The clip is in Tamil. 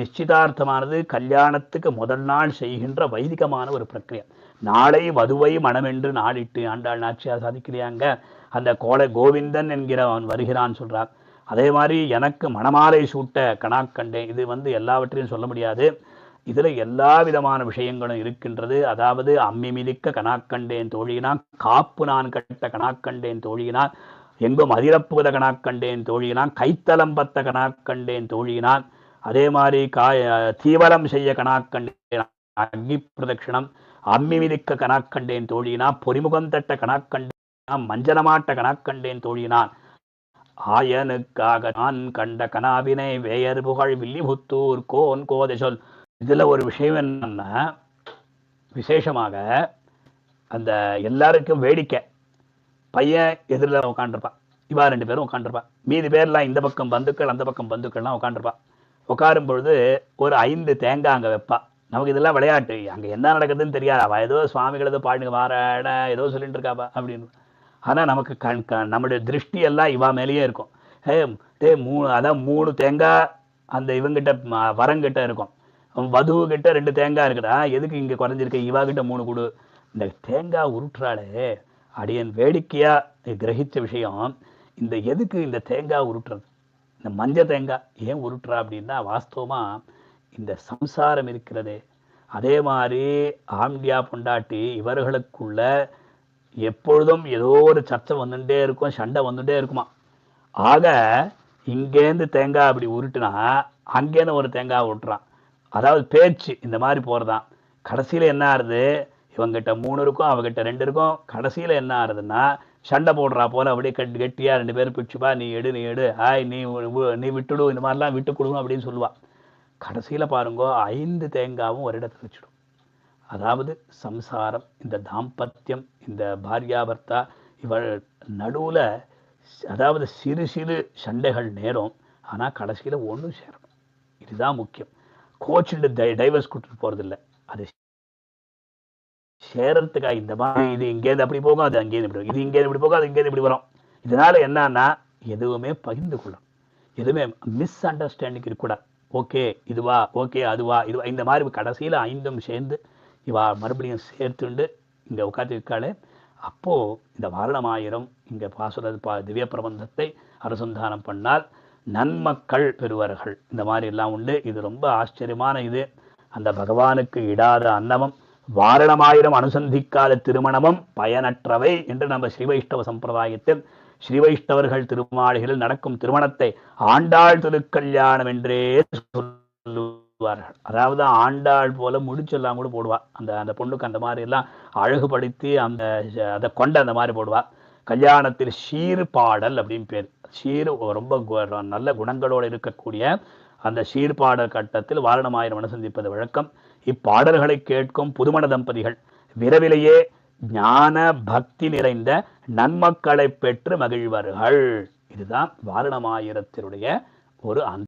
நிச்சயதார்த்தமானது கல்யாணத்துக்கு முதல் நாள் செய்கின்ற வைதிகமான ஒரு பிரக்கிரியா நாளை வதுவை மனமென்று நாளிட்டு ஆண்டாள் நாச்சியார் சாதிக்கிறியாங்க? அந்த கோலை கோவிந்தன் என்கிற அவன் வருகிறான் சொல்கிறார் அதே மாதிரி எனக்கு மணமாலை சூட்ட கணாக்கண்டேன் இது வந்து எல்லாவற்றையும் சொல்ல முடியாது. இதில் எல்லா விதமான விஷயங்களும் இருக்கின்றது. அதாவது அம்மி மிதிக்க கணாக்கண்டேன் தோழியினான் காப்பு நான் கட்ட கணாக்கண்டேன் தோழியினான் எங்கும் அதிரப்புத கணாக்கண்டேன் தோழியினான் கைத்தலம்பத்த கணாக்கண்டேன் தோழியினான் அதே மாதிரி காய தீவரம் செய்ய கணாக்கண்டேன் அக்னி பிரதட்சிணம் அம்மி மிதிக்க கணாக்கண்டேன் தோழியினான் பொறிமுகம் தட்ட கணாக்கண்டேன் மஞ்சளமாட்ட கணாக்கண்டேன் தோழினான் ஆயனுக்காக நான் கண்ட கனாவினை வேயர் புகழ் வில்லிபுத்தூர் கோன் கோதை சொல். இதுல ஒரு விஷயம் என்னன்னா விசேஷமாக அந்த எல்லாருக்கும் வேடிக்கை. பையன் எதிரில் உட்காண்டிருப்பான் இவா ரெண்டு பேரும் உட்காண்டிருப்பான் மீதி பேர்லாம் இந்த பக்கம் பந்துக்கள் அந்த பக்கம் பந்துக்கள்லாம் உட்காண்டிருப்பான் உட்காரும் பொழுது ஒரு ஐந்து தேங்காய் அங்கே வைப்பா. நமக்கு இதெல்லாம் விளையாட்டு. அங்கே என்ன நடக்குதுன்னு தெரியாது? அவள் ஏதோ சுவாமிகள் ஏதோ பாடுங்க வாராட ஏதோ சொல்லிட்டு இருக்காப்பா அப்படின்னு. ஆனால் நமக்கு கண் க நம்முடைய திருஷ்டி எல்லாம் இவா மேலேயே இருக்கும். ஏ டே மூணு அதான் மூணு தேங்காய் அந்த இவங்கிட்ட வரங்கிட்ட இருக்கும். வதுவுக்கிட்ட கிட்ட ரெண்டு தேங்காய் இருக்குதா எதுக்கு இங்கே குறைஞ்சிருக்கு? இவா கிட்ட மூணு கொடு. இந்த தேங்காய் உருட்டுறாளே அடியன் வேடிக்கையாக கிரகித்த விஷயம் இந்த எதுக்கு இந்த தேங்காய் உருட்டுறது? இந்த மஞ்சள் தேங்காய் ஏன் உருட்டுறா அப்படின்னா வாஸ்தவமாக இந்த சம்சாரம் இருக்கிறதே. அதே மாதிரி ஆம்டியா பொண்டாட்டி இவர்களுக்குள்ள எப்பொழுதும் ஏதோ ஒரு சர்ச்சை வந்துட்டே இருக்கும் சண்டை வந்துட்டே இருக்குமா? ஆக இங்கேருந்து தேங்காய் அப்படி உருட்டுனா அங்கேருந்து ஒரு தேங்காய் உருட்டுறான். அதாவது பேச்சு இந்த மாதிரி போகிறதான் கடைசியில் என்ன ஆகுது இவங்கிட்ட மூணு இருக்கும் அவகிட்ட ரெண்டு இருக்கும். கடைசியில் என்ன ஆறுதுன்னா சண்டை போடுறா போல அப்படியே கட்டி கெட்டியாக ரெண்டு பேரும் பிடிச்சுப்பா நீ எடு நீ எடு ஹாய் நீ நீ விட்டுடு இந்த மாதிரிலாம் விட்டு கொடுங்க அப்படின்னு சொல்லுவாள் கடைசியில் பாருங்க ஐந்து தேங்காவும் ஒரு இடத்துல வச்சிடும். அதாவது சம்சாரம் இந்த தாம்பத்தியம் இந்த பாரியாபர்த்தா இவள் நடுவில் அதாவது சிறு சிறு சண்டைகள் நேரும் ஆனால் கடைசியில் ஒன்றும் சேரணும் இதுதான் முக்கியம். கோச்சுட்டு டை டைவர்ஸ் கொடுத்துட்டு போகிறதில்ல அது சேரத்துக்காக இந்த மாதிரி இது இங்கேருந்து அப்படி போகும் அது அங்கேருந்து இப்படி இது இங்கேருந்து இப்படி போகும் அது இங்கேருந்து இப்படி வரும். இதனால என்னன்னா எதுவுமே பகிர்ந்து கொள்ளும் எதுவுமே மிஸ் அண்டர்ஸ்டாண்டிங் இருக்கக்கூடாது ஓகே இதுவா ஓகே அதுவா இதுவா இந்த மாதிரி கடைசியில் ஐந்தும் சேர்ந்து இவா மறுபடியும் சேர்த்துண்டு இங்கே உட்காந்துருக்காளே அப்போ இந்த வாரணமாயிரம் இங்கே பாசுர பா திவ்ய பிரபந்தத்தை அனுசந்தானம் பண்ணால் நன்மக்கள் பெறுவார்கள். இந்த மாதிரி எல்லாம் உண்டு. இது ரொம்ப ஆச்சரியமான இது. அந்த பகவானுக்கு இடாத அன்னமும். வாரணமாயிரம் அனுசந்திக்காத திருமணமும் பயனற்றவை என்று நம்ம ஸ்ரீவைஷ்ணவ சம்பிரதாயத்தில் ஸ்ரீவைஷ்ணவர்கள் திருமாளிகளில் நடக்கும் திருமணத்தை ஆண்டாள் திருக்கல்யாணம் என்றே சொல்லுவார்கள். அதாவது ஆண்டாள் போல முடிச்செல்லாம் கூட போடுவா. அந்த அந்த பொண்ணுக்கு அந்த மாதிரி எல்லாம் அழகுபடுத்தி அந்த அதை கொண்ட அந்த மாதிரி போடுவா. கல்யாணத்தில் சீர் பாடல் அப்படின்னு பேர். சீர் ரொம்ப நல்ல குணங்களோடு இருக்கக்கூடிய அந்த சீர்பாடல் கட்டத்தில் வாரணமாயிரம் அனுசந்திப்பது வழக்கம். இப்பாடல்களை கேட்கும் புதுமண தம்பதிகள் விரைவிலேயே ஞான பக்தி நிறைந்த நன்மக்களை பெற்று மகிழ்வார்கள். இதுதான் வாரணமாயிரத்தினுடைய ஒரு அந்த